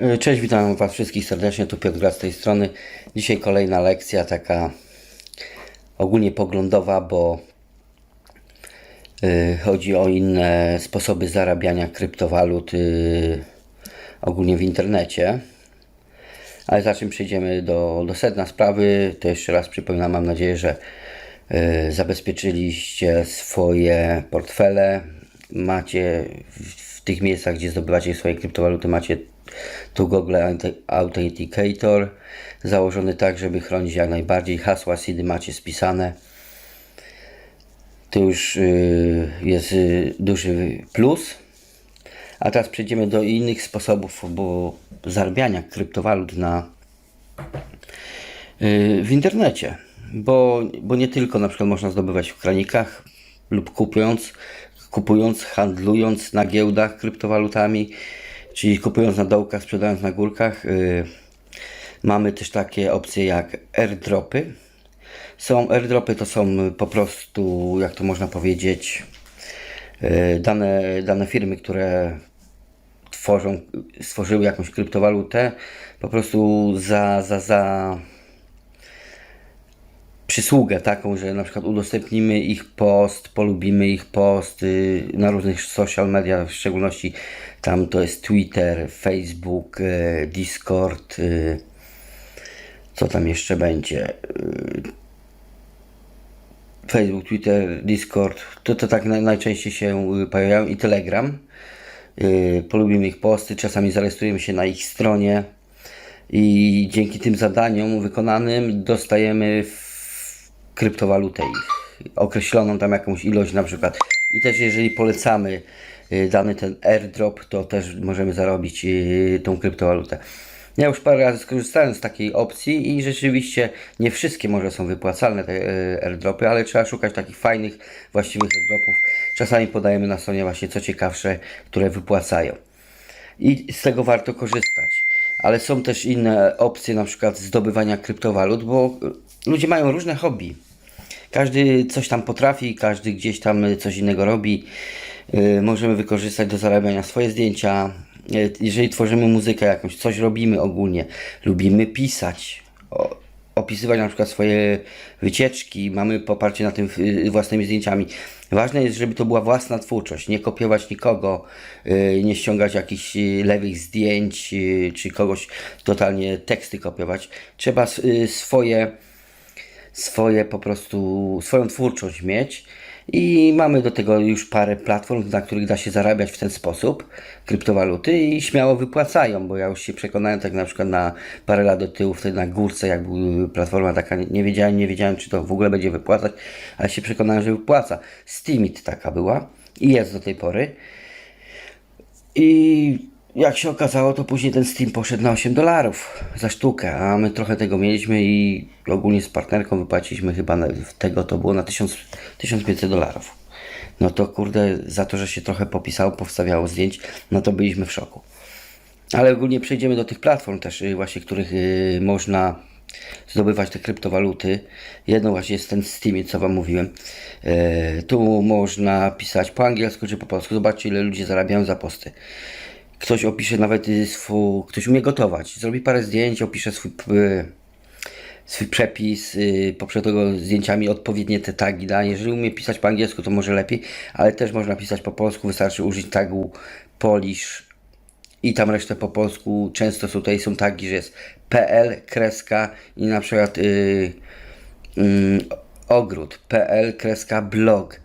E, Cześć, witam Was wszystkich serdecznie, tu Piotr Gra z tej strony. Dzisiaj kolejna lekcja, taka ogólnie poglądowa, bo y, chodzi o inne sposoby zarabiania kryptowalut y, ogólnie w internecie. Ale zanim przejdziemy do, do sedna sprawy, to jeszcze raz przypominam, mam nadzieję, że zabezpieczyliście swoje portfele. Macie w tych miejscach, gdzie zdobywacie swoje kryptowaluty, macie tu Google Authenticator założony tak, żeby chronić jak najbardziej. Hasła SIDy macie spisane. To już y, jest y, duży plus. A teraz przejdziemy do innych sposobów zarabiania kryptowalut na, y, w internecie. Bo, bo nie tylko na przykład można zdobywać w kranikach lub kupując, kupując, handlując na giełdach kryptowalutami, czyli kupując na dołkach, sprzedając na górkach. y, Mamy też takie opcje jak airdropy. Są airdropy, to są po prostu, jak to można powiedzieć, y, dane, dane firmy, które tworzą, stworzyły jakąś kryptowalutę, po prostu za, za, za przysługę taką, że na przykład udostępnimy ich post, polubimy ich post y, na różnych social media, w szczególności tam to jest Twitter, Facebook, y, Discord, y, co tam jeszcze będzie? Facebook, Twitter, Discord, to, to tak naj, najczęściej się pojawiają i Telegram. Polubimy ich posty, czasami zarejestrujemy się na ich stronie i dzięki tym zadaniom wykonanym dostajemy kryptowalutę ich, określoną tam jakąś ilość na przykład. I też jeżeli polecamy y, dany ten airdrop, to też możemy zarobić y, tą kryptowalutę. Ja już parę razy skorzystałem z takiej opcji i rzeczywiście nie wszystkie może są wypłacalne te y, airdropy, ale trzeba szukać takich fajnych, właściwych airdropów. Czasami podajemy na stronie właśnie co ciekawsze, które wypłacają. I z tego warto korzystać. Ale są też inne opcje, na przykład zdobywania kryptowalut, bo ludzie mają różne hobby. Każdy coś tam potrafi, każdy gdzieś tam coś innego robi. Yy, możemy wykorzystać do zarabiania swoje zdjęcia. Yy, Jeżeli tworzymy muzykę jakąś, coś robimy ogólnie, lubimy pisać, opisywać na przykład swoje wycieczki, mamy poparcie na tym własnymi zdjęciami. Ważne jest, żeby to była własna twórczość, nie kopiować nikogo, nie ściągać jakichś lewych zdjęć, czy kogoś totalnie teksty kopiować. Trzeba swoje swoje po prostu, swoją twórczość mieć i mamy do tego już parę platform, na których da się zarabiać w ten sposób kryptowaluty i śmiało wypłacają, bo ja już się przekonałem tak na przykład na parę lat do tyłu, wtedy na górce jak była platforma taka, nie wiedziałem, nie wiedziałem czy to w ogóle będzie wypłacać, ale się przekonałem, że wypłaca. Steamit taka była i jest do tej pory. I jak się okazało, to później ten Steam poszedł na 8 dolarów za sztukę, a my trochę tego mieliśmy i ogólnie z partnerką wypłaciliśmy chyba na, tego to było na 1000, 1500 dolarów. No to kurde, za to, że się trochę popisało, powstawiało zdjęć, no to byliśmy w szoku. Ale ogólnie przejdziemy do tych platform też, y, właśnie których y, można zdobywać te kryptowaluty. Jedno właśnie jest ten Steam, co Wam mówiłem. E, tu można pisać po angielsku czy po polsku. Zobaczcie, ile ludzie zarabiają za posty. Ktoś opisze nawet y, swój, ktoś umie gotować, zrobi parę zdjęć, opisze swój, y, swój przepis, y, poprzez tego zdjęciami odpowiednie te tagi da. Jeżeli umie pisać po angielsku, to może lepiej, ale też można pisać po polsku, wystarczy użyć tagu Polish i tam resztę po polsku. Często tutaj są tagi, że jest PL, kreska i na przykład y, mm, ogród, PL, kreska, blog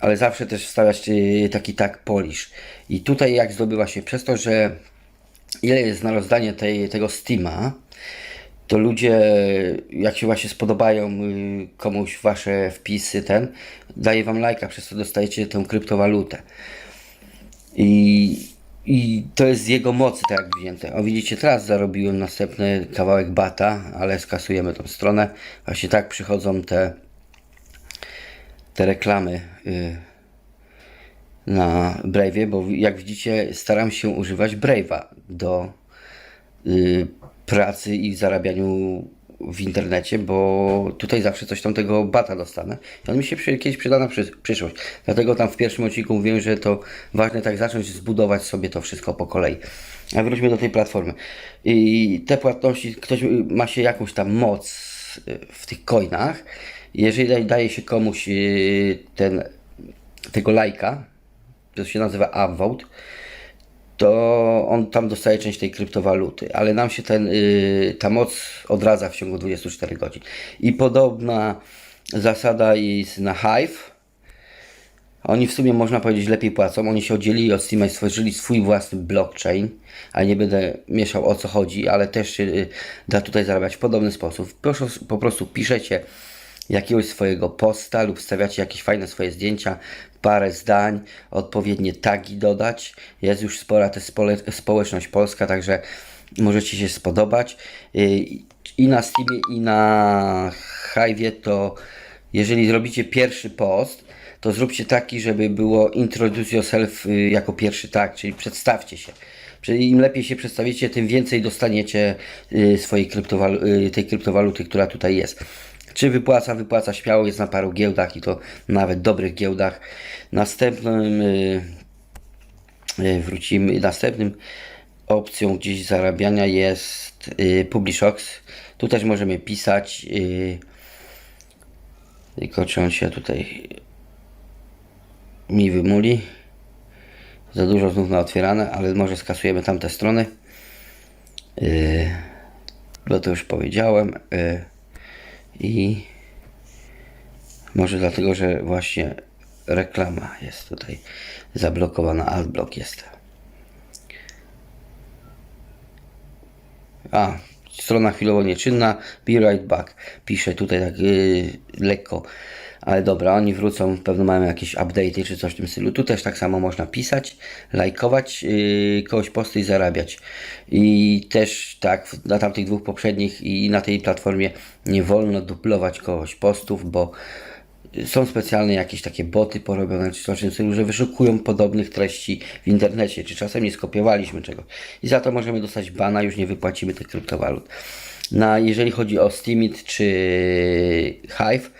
ale zawsze też wstawiać y, taki tag Polish. I tutaj jak zdobywa się, przez to, że ile jest na rozdanie tej, tego Steama, to ludzie, jak się właśnie spodobają y, komuś wasze wpisy, ten, daje wam lajka, przez to dostajecie tę kryptowalutę. I, I to jest z jego mocy, tak wzięte. O widzicie, teraz zarobiłem następny kawałek bata, ale skasujemy tą stronę. Właśnie tak przychodzą te te reklamy y, na Brave'ie, bo jak widzicie staram się używać Brave'a do y, pracy i zarabianiu w internecie, bo tutaj zawsze coś tam tego bata dostanę. I on mi się kiedyś przyda na przy, przyszłość. Dlatego tam w pierwszym odcinku mówiłem, że to ważne tak zacząć zbudować sobie to wszystko po kolei. A wróćmy do tej platformy. I te płatności, ktoś ma się jakąś tam moc y, w tych coinach. Jeżeli daje- się komuś y, ten, tego lajka, to się nazywa upvote, to on tam dostaje część tej kryptowaluty, ale nam się ten, y, ta moc odradza w ciągu 24 godzin. I podobna zasada jest na Hive. Oni w sumie można powiedzieć lepiej płacą. Oni się oddzielili od Steama i stworzyli swój własny blockchain, ale nie będę mieszał o co chodzi, ale też y, da tutaj zarabiać w podobny sposób. Proszę, po prostu piszecie jakiegoś swojego posta lub wstawiacie jakieś fajne swoje zdjęcia, parę zdań, odpowiednie tagi dodać. Jest już spora też społeczność polska, także możecie się spodobać. Y, I na Steamie i na Hive'ie to jeżeli zrobicie pierwszy post, to zróbcie taki, żeby było introduce yourself y, jako pierwszy tag, czyli przedstawcie się. Im lepiej się przedstawicie, tym więcej dostaniecie y, swojej tej kryptowaluty, która tutaj jest. Czy wypłaca? Wypłaca śmiało, jest na paru giełdach i to nawet dobrych giełdach. Następnym y, y, wrócimy, następnym opcją gdzieś zarabiania jest y, Publishox. Tu też możemy pisać, tylko czy on się tutaj mi wymuli. Za dużo znów na otwierane, ale może skasujemy tamte strony. Yy, bo to już powiedziałem. Yy, I może dlatego, że właśnie reklama jest tutaj zablokowana, adblock jest. A, strona chwilowo nieczynna, be right back. Pisze tutaj tak yy, lekko. Ale dobra, oni wrócą, pewno mają jakieś update'y czy coś w tym stylu. Tu też tak samo można pisać, lajkować yy, kogoś posty i zarabiać. I też tak, na tamtych dwóch poprzednich i na tej platformie nie wolno duplować kogoś postów, bo są specjalne jakieś takie boty porobione, czy coś w tym stylu, że wyszukują podobnych treści w internecie, czy czasem nie skopiowaliśmy czegoś. I za to możemy dostać bana, już nie wypłacimy tych kryptowalut. Na, jeżeli chodzi o Steemit czy Hive,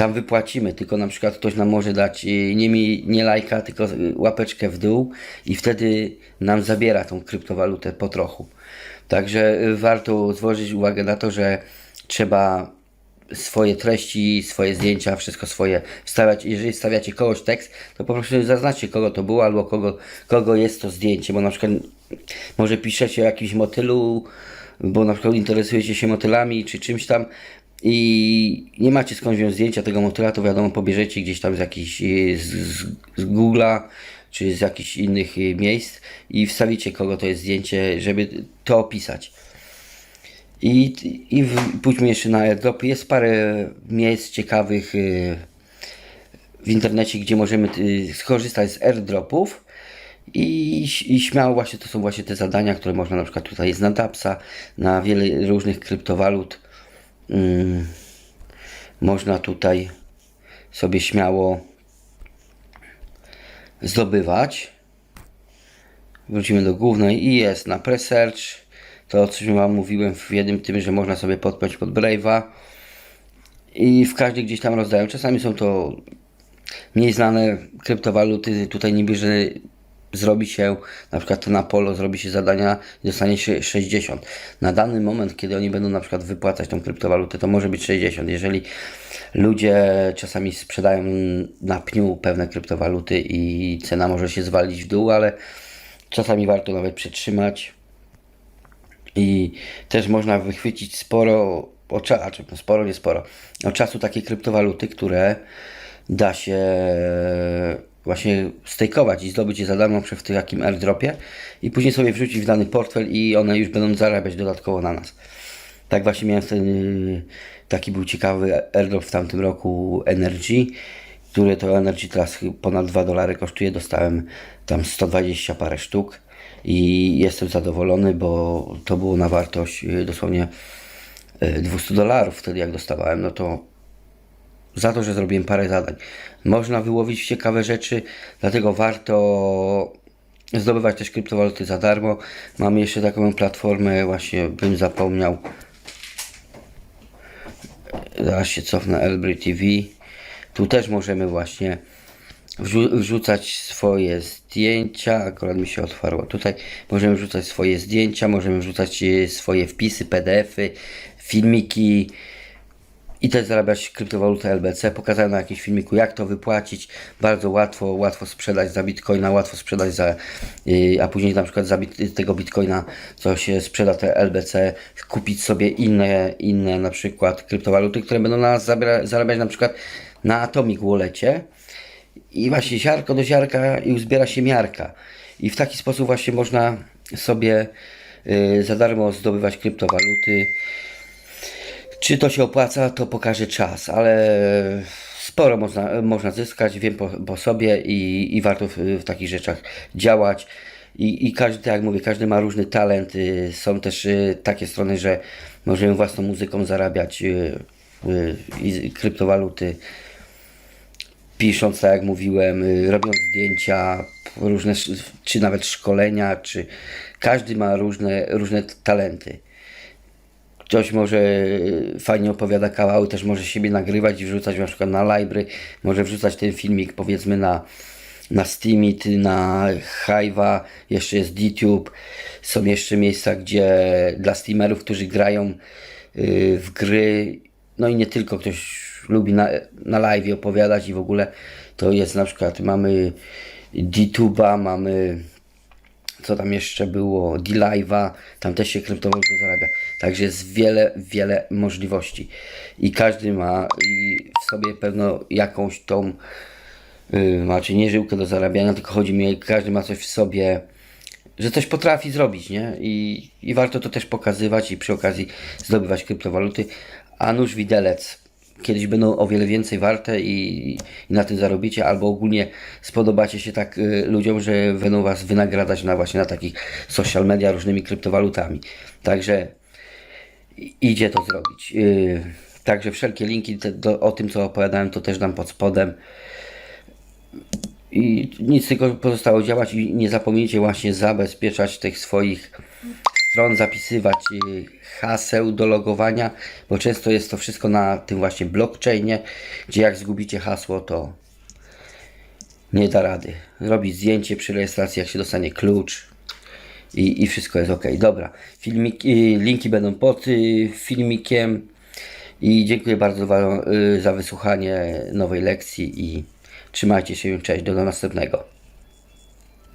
tam wypłacimy, tylko na przykład ktoś nam może dać y, nie, mi, nie lajka, tylko y, łapeczkę w dół i wtedy nam zabiera tą kryptowalutę po trochu. Także y, warto zwrócić uwagę na to, że trzeba swoje treści, swoje zdjęcia, wszystko swoje wstawiać. Jeżeli wstawiacie kogoś tekst, to po prostu zaznaczcie kogo to było albo kogo, kogo jest to zdjęcie, bo na przykład może piszecie o jakimś motylu, bo na przykład interesujecie się motylami czy czymś tam i nie macie skąd wziąć zdjęcia tego motyla, to wiadomo pobierzecie gdzieś tam z jakichś y, z, z, z Google'a czy z jakichś innych y, miejsc i wstawicie kogo to jest zdjęcie, żeby to opisać. I, i pójdźmy jeszcze na airdropy. Jest parę miejsc ciekawych y, w internecie, gdzie możemy skorzystać z airdropów. I, I śmiało właśnie to są właśnie te zadania, które można na przykład tutaj jest na Dapsa, na wiele różnych kryptowalut. Ym, można tutaj sobie śmiało zdobywać. Wrócimy do głównej i jest na Presearch. To, o czym Wam mówiłem w jednym tym, że można sobie podpiąć pod Brave'a. I w każdej gdzieś tam rozdają. Czasami są to mniej znane kryptowaluty. Tutaj niby, że zrobi się, na przykład na Polo zrobi się zadania i dostanie się 60. Na dany moment, kiedy oni będą na przykład wypłacać tą kryptowalutę, to może być 60. Jeżeli ludzie czasami sprzedają na pniu pewne kryptowaluty i cena może się zwalić w dół, ale czasami warto nawet przytrzymać i też można wychwycić sporo, o znaczy, no sporo, nie sporo, od czasu takie kryptowaluty, które da się właśnie stejkować i zdobyć je za darmo przy w takim airdropie i później sobie wrzucić w dany portfel i one już będą zarabiać dodatkowo na nas. Tak właśnie miałem ten, y, taki był ciekawy airdrop w tamtym roku Energy, które to Energy teraz ponad 2 dolary kosztuje. Dostałem tam 120 parę sztuk i jestem zadowolony, bo to było na wartość y, dosłownie y, 200 dolarów wtedy jak dostawałem, no to za to, że zrobiłem parę zadań. Można wyłowić ciekawe rzeczy, dlatego warto zdobywać też kryptowaluty za darmo. Mamy jeszcze taką platformę, właśnie bym zapomniał. Zaraz się cofnę Elbry TV. Tu też możemy właśnie wrzu- wrzucać swoje zdjęcia. Akurat mi się otwarło. Tutaj możemy wrzucać swoje zdjęcia, możemy wrzucać e, swoje wpisy, PDF-y, filmiki i też zarabiać kryptowalutę LBC. Pokazałem na jakimś filmiku, jak to wypłacić. Bardzo łatwo, łatwo sprzedać za bitcoina, łatwo sprzedać za, yy, a później na przykład za bit, tego bitcoina, co się sprzeda te LBC, kupić sobie inne, inne na przykład kryptowaluty, które będą na nas zabra- zarabiać na przykład na Atomic Wallecie. I właśnie ziarko do ziarka i uzbiera się miarka. I w taki sposób właśnie można sobie yy, za darmo zdobywać kryptowaluty. Czy to się opłaca, to pokaże czas, ale sporo można, można zyskać, wiem po, po sobie i, i warto w, w takich rzeczach działać. I, I każdy, tak jak mówię, każdy ma różny talent. y, Są też y, takie strony, że możemy własną muzyką zarabiać y, i kryptowaluty pisząc, tak jak mówiłem, robiąc zdjęcia, różne, czy nawet szkolenia, czy każdy ma różne, różne talenty. Ktoś może y, fajnie opowiada kawały, też może siebie nagrywać i wrzucać na przykład na library, może wrzucać ten filmik powiedzmy na, na Steamit, na Hive'a, jeszcze jest DTube, są jeszcze miejsca, gdzie dla streamerów, którzy grają y, w gry, no i nie tylko, ktoś lubi na, na live opowiadać i w ogóle to jest na przykład mamy DTube'a, mamy co tam jeszcze było, D-Live'a, tam też się kryptowalutą zarabia. Także jest wiele, wiele możliwości. I każdy ma i w sobie pewno jakąś tą, yy, znaczy nie żyłkę do zarabiania, tylko chodzi mi, każdy ma coś w sobie, że coś potrafi zrobić, nie? I, I warto to też pokazywać i przy okazji zdobywać kryptowaluty. A nóż widelec kiedyś będą o wiele więcej warte i, i na tym zarobicie, albo ogólnie spodobacie się tak y, ludziom, że będą was wynagradzać na właśnie na takich social media różnymi kryptowalutami. Także idzie to zrobić. Y, także wszelkie linki te, do, o tym, co opowiadałem, to też dam pod spodem. I nic tylko pozostało działać i nie zapomnijcie właśnie zabezpieczać tych swoich stron, zapisywać y, haseł do logowania, bo często jest to wszystko na tym właśnie blockchainie, gdzie jak zgubicie hasło, to nie da rady. Robić zdjęcie przy rejestracji, jak się dostanie klucz i, i wszystko jest ok. Dobra, Filmik, y, linki będą pod y, filmikiem i dziękuję bardzo za wysłuchanie nowej lekcji i trzymajcie się, cześć, do następnego.